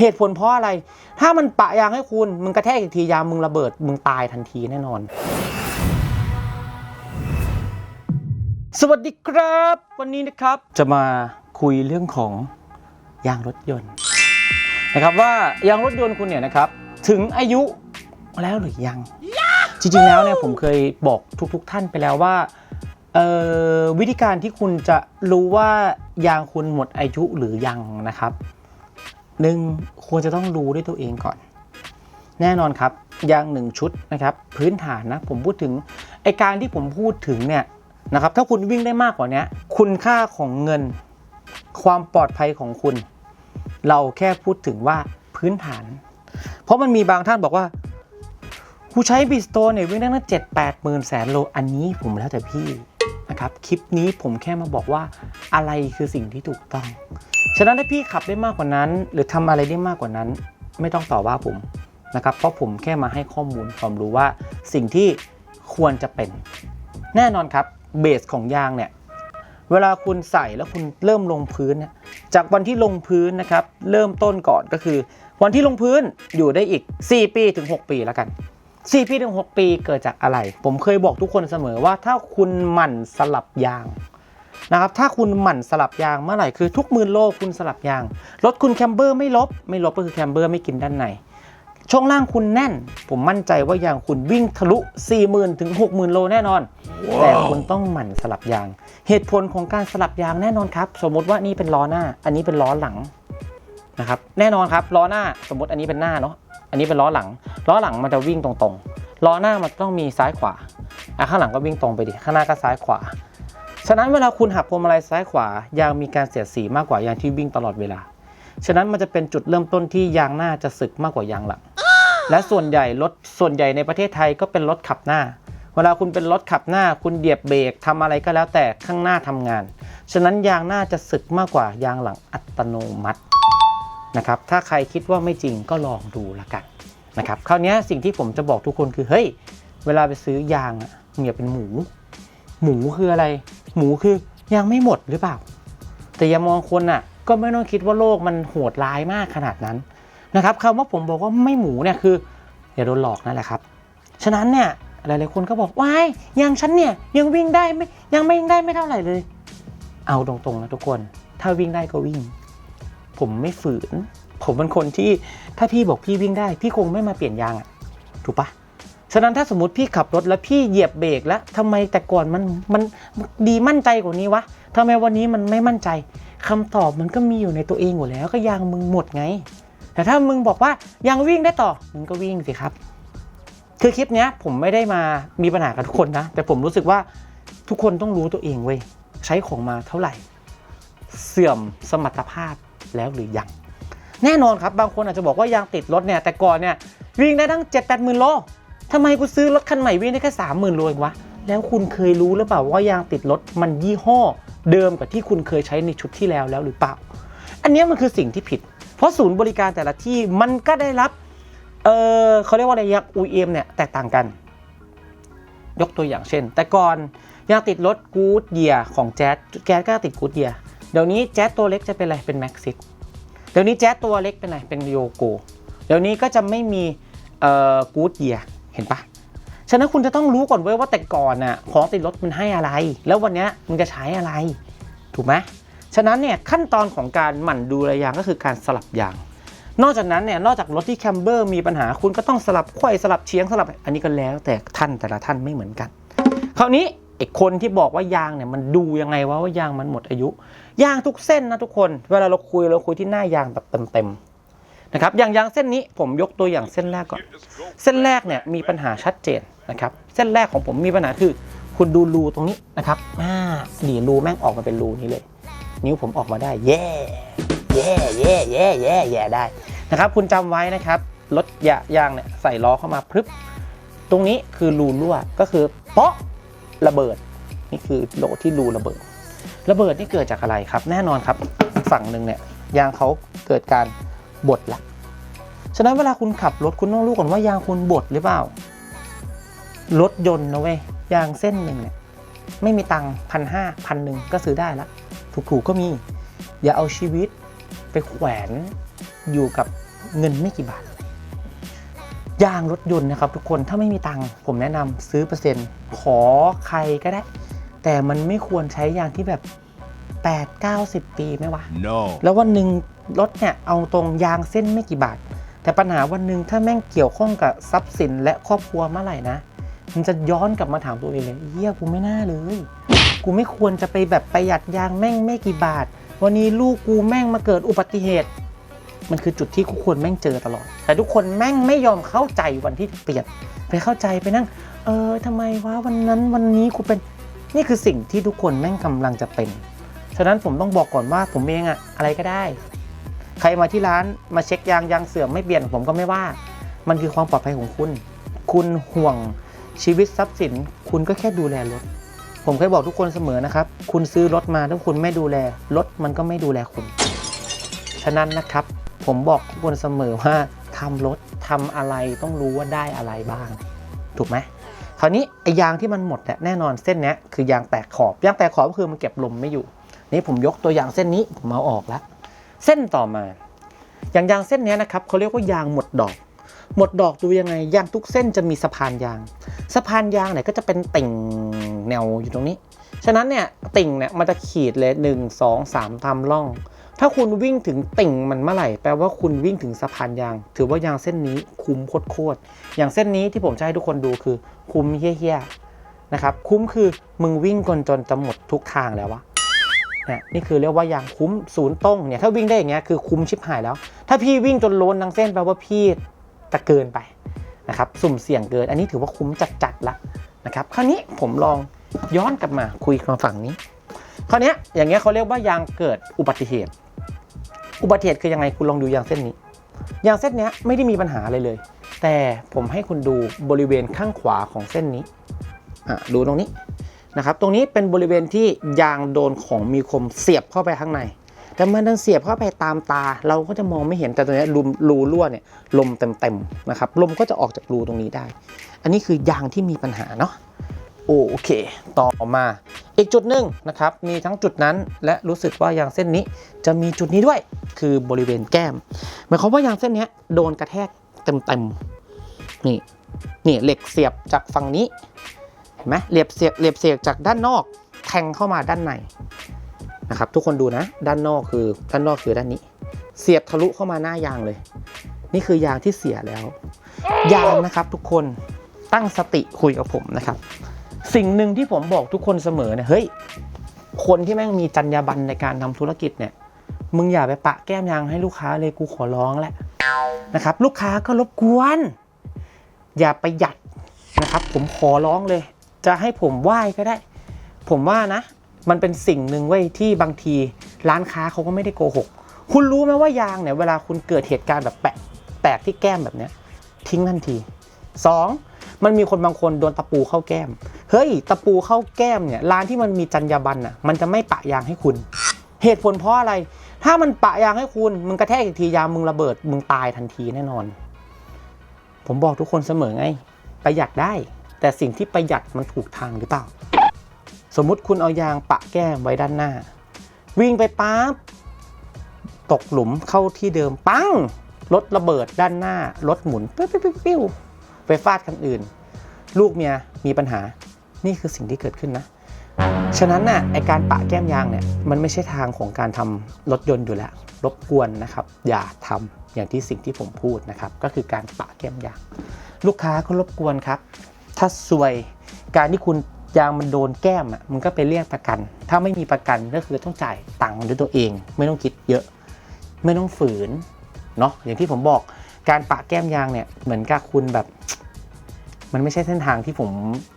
เหตุผลเพราะอะไร ถ้ามันปะยางให้คุณ มึงกระแทกอีกทียางมึงระเบิด มึงตายทันทีแน่นอน สวัสดีครับ วันนี้นะครับจะมาคุยเรื่องของยางรถยนต์นะครับว่ายางรถยนต์คุณเนี่ยนะครับถึงอายุแล้วหรือยัง จริงๆแล้วเนี่ยผมเคยบอกทุกๆท่านไปแล้วว่าเอ่อวิธีการที่คุณจะรู้ว่ายางคุณหมดอายุหรือยังนะครับ หนึ่งควรจะต้องรู้ด้วยตัวเองก่อน แน่นอนครับยางหนึ่งชุดนะครับ พื้นฐานนะผมพูดถึงไอการที่ผมพูดถึงเนี่ยนะครับถ้าคุณวิ่งได้มากกว่านี้คุณค่าของเงิน ความปลอดภัยของคุณ เราแค่พูดถึงว่าพื้นฐาน เพราะมันมีบางท่านบอกว่ากูใช้บิสโตเนี่ยวิ่งได้ตั้งเจ็ดแปดหมื่นแสนโลอันนี้ผมแล้วแต่พี่นะครับคลิปนี้ผมแค่มาบอกว่าอะไรคือสิ่งที่ถูกต้อง ฉะนั้นถ้าพี่ขับได้มากกว่านั้น หรือทำอะไรได้มากกว่านั้น ไม่ต้องต่อว่าผมนะครับ เพราะผมแค่มาให้ข้อมูลความรู้ว่าสิ่งที่ควรจะเป็น แน่นอนครับเบสของยางเนี่ยเวลาคุณใส่แล้วคุณเริ่มลงพื้นเนี่ยจากวันที่ลงพื้นนะครับ เริ่มต้นก่อนก็คือ วันที่ลงพื้นอยู่ได้อีก 4 ปีถึง 6 ปีแล้วกัน 4 ปีถึง 6 ปีเกิดจากอะไร ผมเคยบอกทุกคนเสมอว่าถ้าคุณหมั่นสลับยาง นะครับถ้าคุณหมั่นสลับยางเมื่อไหร่คือทุกหมื่นโลคุณสลับยางรถคุณแคมเบอร์ไม่ลบ ไม่ลบก็คือแคมเบอร์ไม่กินด้านในช่วงล่างคุณแน่น ผมมั่นใจว่ายางคุณวิ่งทะลุ 40,000 ถึง 60,000 โลแน่นอนแต่คุณต้องหมั่นสลับยาง เหตุผลของการสลับยางแน่นอนครับ สมมติว่านี่เป็นล้อหน้า อันนี้เป็นล้อหลังนะครับ แน่นอนครับล้อหน้าสมมติอันนี้เป็นหน้าเนาะ อันนี้เป็นล้อหลัง ล้อหลังมันจะวิ่งตรงๆ ล้อหน้ามันต้องมีซ้ายขวา อะข้างหลังก็วิ่งตรงไปดิ ข้างหน้าก็ซ้ายขวา ฉะนั้นเวลาคุณหักพวงมาลัยซ้ายขวายางมีการเสียดสีมากกว่ายางที่วิ่งตลอดเวลา ฉะนั้นมันจะเป็นจุดเริ่มต้นที่ยางหน้าจะสึกมากกว่ายางหลัง และส่วนใหญ่รถส่วนใหญ่ในประเทศไทยก็เป็นรถขับหน้า เวลาคุณเป็นรถขับหน้า คุณเหยียบเบรกทำอะไรก็แล้วแต่ข้างหน้าทำงาน ฉะนั้นยางหน้าจะสึกมากกว่ายางหลังอัตโนมัตินะครับ ถ้าใครคิดว่าไม่จริงก็ลองดูละกันนะครับ คราวนี้สิ่งที่ผมจะบอกทุกคนคือ เฮ้ย เวลาไปซื้อยางอะมึงอย่าเป็นหมู หมูคืออะไร หมูคือยางไม่หมดหรือเปล่า แต่อย่ามองคนอะ ก็ไม่ต้องคิดว่าโลกมันโหดร้ายมากขนาดนั้นนะครับคำว่าผมบอกว่าไม่หมูเนี่ยคืออย่าโดนหลอกนั่นแหละครับ ฉะนั้นเนี่ยหลายๆคนก็บอกว้ายยางฉันเนี่ยยังวิ่งได้ไม่ยังไม่วิ่งได้ไม่เท่าไหร่เลย เอาตรงๆนะทุกคน ถ้าวิ่งได้ก็วิ่ง ผมไม่ฝืน ผมเป็นคนที่ถ้าพี่บอกพี่วิ่งได้ พี่คงไม่มาเปลี่ยนยางอะถูกปะ ฉะนั้นถ้าสมมติพี่ขับรถแล้วพี่เหยียบเบรกแล้วทำไมแต่ก่อนมันมันดีมั่นใจกว่านี้วะทำไมวันนี้มันไม่มั่นใจคำตอบมันก็มีอยู่ในตัวเองอยู่แล้ว ก็ยางมึงหมดไง แต่ถ้ามึงบอกว่ายังวิ่งได้ต่อมึงก็วิ่งสิครับ คือคลิปนี้ผมไม่ได้มามีปัญหากับทุกคนนะ แต่ผมรู้สึกว่าทุกคนต้องรู้ตัวเองเว้ยใช้ของมาเท่าไหร่ เสื่อมสมรรถภาพแล้วหรือยังแน่นอนครับบางคนอาจจะบอกว่ายางติดรถเนี่ยแต่ก่อนเนี่ยวิ่งได้ตั้ง7 8หมื่นโล ทำไมกูซื้อรถคันใหม่วิ่งได้แค่สามหมื่นโลเองวะ แล้วคุณเคยรู้หรือเปล่าว่ายางติดรถมันยี่ห้อ เดิมกับที่คุณเคยใช้ในชุดที่แล้วแล้วหรือเปล่า อันนี้มันคือสิ่งที่ผิด เพราะศูนย์บริการแต่ละที่มันก็ได้รับ เออเขาเรียกว่าอะไรยาง OEM เนี่ยแตกต่างกัน ยกตัวอย่างเช่น แต่ก่อนยางติดรถกู๊ดเยียของแจ๊สแจ๊สก็ติดกู๊ดเยียเดี๋ยวนี้แจ๊สตัวเล็กจะเป็นอะไรเป็นแม็กซิสเดี๋ยวนี้แจ๊สตัวเล็กเป็นอะไรเป็นโยโกเดี๋ยวนี้ก็จะไม่มีเอ่อกู๊ดเยีย เห็นปะฉะนั้นคุณจะต้องรู้ก่อนเว้ยว่าแต่ก่อนน่ะของติดรถมันให้อะไร แล้ววันนี้มันจะใช้อะไร ถูกไหมฉะนั้นเนี่ยขั้นตอนของการหมั่นดูแลยางก็คือการสลับยาง นอกจากนั้นเนี่ยนอกจากรถที่แคมเบอร์มีปัญหาคุณก็ต้องสลับไขว้สลับเฉียงสลับ อันนี้ก็แล้วแต่ท่านแต่ละท่านไม่เหมือนกัน คราวนี้ไอ้คนที่บอกว่ายางเนี่ยมันดูยังไงวะว่ายางมันหมดอายุ ยางทุกเส้นนะทุกคน เวลาเราคุยเราคุยที่หน้ายางแบบเต็มๆ นะครับอย่างยางเส้นนี้ผมยกตัวอย่างเส้นแรกก่อน เส้นแรกเนี่ยมีปัญหาชัดเจนนะครับเส้นแรกของผมมีปัญหาคือ คุณดูรูตรงนี้นะครับอ่าดีรูแม่งออกมาเป็นรูนี้เลย นิ้วผมออกมาได้แย่แย่แย่แย่แย่แย่ได้นะครับคุณจำไว้นะครับรถยายางเนี่ยใส่ล้อเข้ามาพรึบตรงนี้คือรูรั่วก็คือเปาะระเบิดนี่คือโหลที่รูระเบิด ระเบิดนี่เกิดจากอะไรครับ แน่นอนครับ ฝั่งหนึ่งเนี่ยยางเขาเกิดการ บดละฉะนั้นเวลาคุณขับรถคุณต้องรู้ก่อนว่ายางคุณบดหรือเปล่า รถยนต์นะเว้ยยางเส้นหนึ่งเนี่ยไม่มีตังค์พันห้าพันหนึ่งก็ซื้อได้ละถูกๆก็มี อย่าเอาชีวิตไปแขวนอยู่กับเงินไม่กี่บาท ยางรถยนต์นะครับทุกคนถ้าไม่มีตังค์ผมแนะนำซื้อเปอร์เซ็นต์ ขอใครก็ได้ แต่มันไม่ควรใช้ยางที่แบบ 8 90ปีไหมวะ No. แล้ววันหนึ่งรถเนี่ยเอาตรงยางเส้นไม่กี่บาท แต่ปัญหาวันหนึ่งถ้าแม่งเกี่ยวข้องกับทรัพย์สินและครอบครัวเมื่อไหร่นะ มันจะย้อนกลับมาถามตัวเองเลยเฮียกูไม่น่าเลย กูไม่ควรจะไปแบบประหยัดยางแม่งไม่กี่บาท วันนี้ลูกกูแม่งมาเกิดอุบัติเหตุ มันคือจุดที่ทุกคนแม่งเจอตลอด แต่ทุกคนแม่งไม่ยอมเข้าใจวันที่เปลี่ยนไปเข้าใจไปนั่ง เออทำไมวะวันนั้นวันนี้กูเป็นนี่คือสิ่งที่ทุกคนแม่งกำลังจะเป็น ฉะนั้นผมต้องบอกก่อนว่าผมเองอะอะไรก็ได้ ใครมาที่ร้านมาเช็คยางยางเสื่อมไม่เปลี่ยนผมก็ไม่ว่า มันคือความปลอดภัยของคุณ คุณห่วงชีวิตทรัพย์สิน คุณก็แค่ดูแลรถ ผมเคยบอกทุกคนเสมอนะครับ คุณซื้อรถมาถ้าคุณไม่ดูแลรถมันก็ไม่ดูแลคุณ ฉะนั้นนะครับ ผมบอกทุกคนเสมอว่าทำรถทำอะไรต้องรู้ว่าได้อะไรบ้าง ถูกไหมคราวนี้ไอ้ยางที่มันหมดเนี่ยแน่นอนเส้นนี้คือยางแตกขอบยางแตกขอบก็คือมันเก็บลมไม่อยู่ นี่ผมยกตัวอย่างเส้นนี้ผมเอาออกแล้ว เส้นต่อมา อย่างยางเส้นนี้นะครับเขาเรียกว่ายางหมดดอก หมดดอกดูยังไง ยางทุกเส้นจะมีสะพานยาง สะพานยางเนี่ยก็จะเป็นติ่งแนวอยู่ตรงนี้ ฉะนั้นเนี่ยติ่งเนี่ยมันจะขีดเลย1 2 3ตามร่อง ถ้าคุณวิ่งถึงติ่งมันเมื่อไหร่ แปลว่าคุณวิ่งถึงสะพานยาง ถือว่ายางเส้นนี้คุ้มโคตรๆอย่างเส้นนี้ที่ผมจะให้ทุกคนดูคือคุ้มเฮี้ยๆนะครับคุ้มคือมึงวิ่งจนจนจะหมดทุกทางแล้ววะ เนี่ยนี่คือเรียกว่ายางคุ้มศูนย์ตรงเนี่ยถ้าวิ่งได้อย่างเงี้ยคือคุ้มชิบหายแล้ว ถ้าพี่วิ่งจนโลนทั้งเส้นแปลว่าพี่จะเกินไปนะครับสุ่มเสี่ยงเกิน อันนี้ถือว่าคุ้มจัดๆละนะครับคราวนี้ผมลองย้อนกลับมาคุยกันฝั่งนี้คราวนี้อย่างเงี้ยเขาเรียกว่ายางเกิดอุบัติเหตุ อุบัติเหตุคือยังไงคุณลองดูยางเส้นนี้ยางเส้นเนี้ยไม่ได้มีปัญหาอะไรเลย แต่ผมให้คุณดูบริเวณข้างขวาของเส้นนี้อะดูตรงนี้ นะครับตรงนี้เป็นบริเวณที่ยางโดนของมีคมเสียบเข้าไปข้างใน แต่มันดันเสียบเข้าไปตามตา เราก็จะมองไม่เห็นแต่ตรงนี้รูรูรั่วเนี่ยลมเต็มๆนะครับลมก็จะออกจากรูตรงนี้ได้ อันนี้คือยางที่มีปัญหาเนาะโอเค ต่อมาอีกจุดหนึ่งนะครับ มีทั้งจุดนั้นและรู้สึกว่ายางเส้นนี้จะมีจุดนี้ด้วยคือบริเวณแก้ม หมายความว่ายางเส้นนี้โดนกระแทกเต็มๆนี่นี่เหล็กเสียบจากฝั่งนี้ เห็นไหมเหล็บเสียบเหล็บเสียบจากด้านนอกแทงเข้ามาด้านในนะครับ ทุกคนดูนะ ด้านนอกคือด้านนอกคือด้านนี้ เสียบทะลุเข้ามาหน้ายางเลย นี่คือยางที่เสียแล้ว ยางนะครับ ทุกคนตั้งสติคุยกับผมนะครับ สิ่งหนึ่งที่ผมบอกทุกคนเสมอเนี่ยเฮ้ยคนที่แม่งมีจรรยาบรรณในการทำธุรกิจเนี่ยมึงอย่าไปปะแก้มยางให้ลูกค้าเลยกูขอร้องแหละนะครับ ลูกค้าก็รบกวน อย่าไปหยัดนะครับ ผมขอร้องเลย จะให้ผมไหว้ก็ได้ ผมว่านะ มันเป็นสิ่งหนึ่งไว้ยที่บางทีร้านค้าเขาก็ไม่ได้โกหก คุณรู้ไหมว่ายางเนี่ยเวลาคุณเกิดเหตุการณ์แบบแปะแตกที่แก้มแบบเนี้ยทิ้งทันทีสองมันมีคนบางคนโดนตะปูเข้าแก้ม เฮ้ย ตะปูเข้าแก้มเนี่ยร้านที่มันมีจรรยาบรรณอะมันจะไม่ปะยางให้คุณ เหตุผลเพราะอะไร ถ้ามันปะยางให้คุณมึงกระแทกอีกทียางมึงระเบิดมึงตายทันทีแน่นอน ผมบอกทุกคนเสมอไงประหยัดได้ แต่สิ่งที่ประหยัดมันถูกทางหรือเปล่า สมมุติคุณเอายางปะแก้มไว้ด้านหน้า วิ่งไปปั๊บตกหลุมเข้าที่เดิมปังรถระเบิดด้านหน้ารถหมุนปิ้วปิ้วปิ้วไปฟาดคันอื่น ลูกเมียมีปัญหา นี่คือสิ่งที่เกิดขึ้นนะ ฉะนั้นน่ะไอการปะแก้มยางเนี่ยมันไม่ใช่ทางของการทำรถยนต์อยู่แล้ว รบกวนนะครับ อย่าทำอย่างที่สิ่งที่ผมพูดนะครับ ก็คือการปะแก้มยาง ลูกค้าก็รบกวนครับ ถ้าซวย การที่คุณยางมันโดนแก้มอะมันก็ไปเรียกประกัน ถ้าไม่มีประกันก็คือต้องจ่ายตังค์ด้วยตัวเอง ไม่ต้องคิดเยอะ ไม่ต้องฝืนเนาะอย่างที่ผมบอกการปะแก้มยางเนี่ยเหมือนกับคุณแบบ มันไม่ใช่เส้นทางที่ผม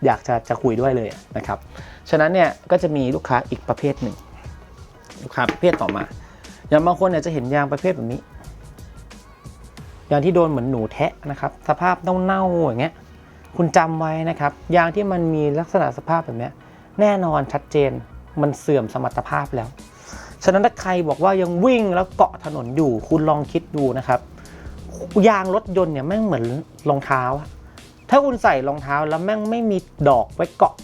อยากจะจะคุยด้วยเลยนะครับ ฉะนั้นเนี่ยก็จะมีลูกค้าอีกประเภทหนึ่ง ลูกค้าประเภทต่อมา อย่างบางคนเนี่ยจะเห็นยางประเภทแบบนี้ ยางที่โดนเหมือนหนูแทะนะครับ สภาพเน่าๆอย่างเงี้ย คุณจำไว้นะครับ ยางที่มันมีลักษณะสภาพแบบนี้แน่นอนชัดเจนมันเสื่อมสมรรถภาพแล้ว ฉะนั้นถ้าใครบอกว่ายังวิ่งแล้วเกาะถนนอยู่ คุณลองคิดดูนะครับ ยางรถยนต์เนี่ยแม่งเหมือนรองเท้า ถ้าคุณใส่รองเท้าแล้วแม่งไม่มีดอกไว้เกาะ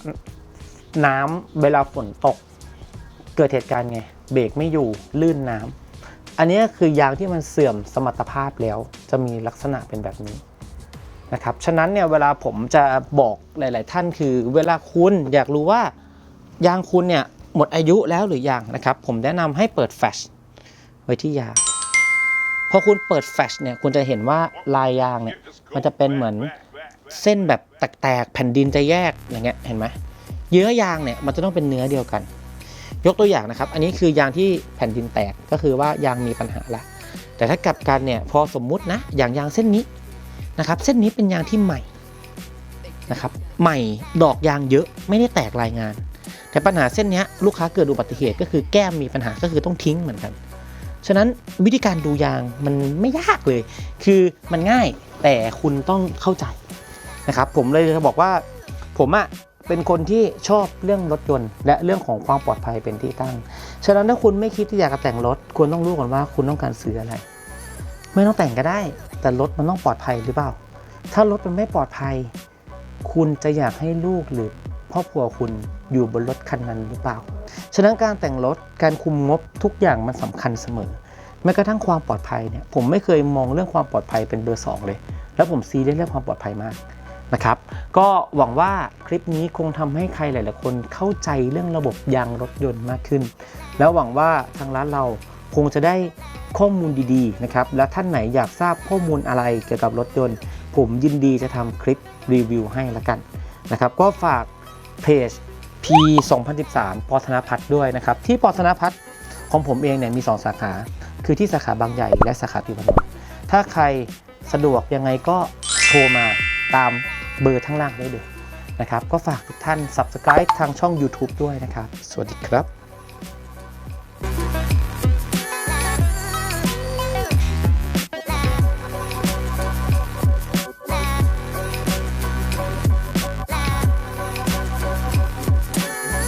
น้ำเวลาฝนตก เกิดเหตุการณ์ไง เบรกไม่อยู่ลื่นน้ำอันนี้คือยางที่มันเสื่อมสมรรถภาพแล้ว จะมีลักษณะเป็นแบบนี้ นะครับฉะนั้นเนี่ยเวลาผมจะบอกหลาย ๆ ท่านคือ เวลาคุณอยากรู้ว่ายางคุณเนี่ยหมดอายุแล้วหรือยังนะครับ ผมแนะนำให้เปิดแฟลชไว้ที่ยางพอคุณเปิดแฟลชเนี่ยคุณจะเห็นว่าลายยางเนี่ยมันจะเป็นเหมือนเส้นแบบแตกๆแผ่นดินจะแยกอย่างเงี้ยเห็นไหมเยื่อยางเนี่ยมันจะต้องเป็นเนื้อเดียวกัน ยกตัวอย่างนะครับ อันนี้คือยางที่แผ่นดินแตกก็คือว่ายางมีปัญหาละแต่ถ้ากลับกันเนี่ยพอสมมุตินะอย่างยางเส้นนี้ นะครับ เส้นนี้เป็นยางที่ใหม่นะครับ ใหม่ดอกยางเยอะไม่ได้แตกรายงาน แต่ปัญหาเส้นนี้ลูกค้าเกิดอุบัติเหตุก็คือแก้มมีปัญหาก็คือต้องทิ้งเหมือนกัน ฉะนั้นวิธีการดูยางมันไม่ยากเลย คือมันง่ายแต่คุณต้องเข้าใจนะครับ ผมเลยจะบอกว่าผมอะเป็นคนที่ชอบเรื่องรถยนต์และเรื่องของความปลอดภัยเป็นที่ตั้ง ฉะนั้นถ้าคุณไม่คิดที่อยากจะแต่งรถ คุณต้องรู้ก่อนว่าคุณต้องการซื้ออะไร ไม่ต้องแต่งก็ได้ แต่รถมันต้องปลอดภัยหรือเปล่า ถ้ารถมันไม่ปลอดภัย คุณจะอยากให้ลูกหรือครอบครัวคุณอยู่บนรถคันนั้นหรือเปล่า ฉะนั้นการแต่งรถการคุมงบทุกอย่างมันสำคัญเสมอ แม้กระทั่งความปลอดภัยเนี่ยผมไม่เคยมองเรื่องความปลอดภัยเป็นเบอร์สองเลย แล้วผมซีเรียสเรื่องความปลอดภัยมากนะครับ ก็หวังว่าคลิปนี้คงทำให้ใครหลาย ๆ คนเข้าใจเรื่องระบบยางรถยนต์มากขึ้น แล้วหวังว่าทางร้านเราคงจะได้ ข้อมูลดีๆนะครับและท่านไหนอยากทราบข้อมูลอะไรเกี่ยวกับรถยนต์ ผมยินดีจะทำคลิปรีวิวให้ละกันนะครับก็ฝากเพจ P 2013ปอธนพัฒน์ด้วยนะครับที่ปอธนพัฒน์ของผมเองเนี่ยมี 2 สาขา คือที่สาขาบางใหญ่และสาขาติวานนถ้าใครสะดวกยังไงก็โทรมาตามเบอร์ทั้งล่างได้เลยนะครับ ก็ฝากทุกท่าน Subscribe ทางช่อง YouTube ด้วยนะครับ สวัสดีครับ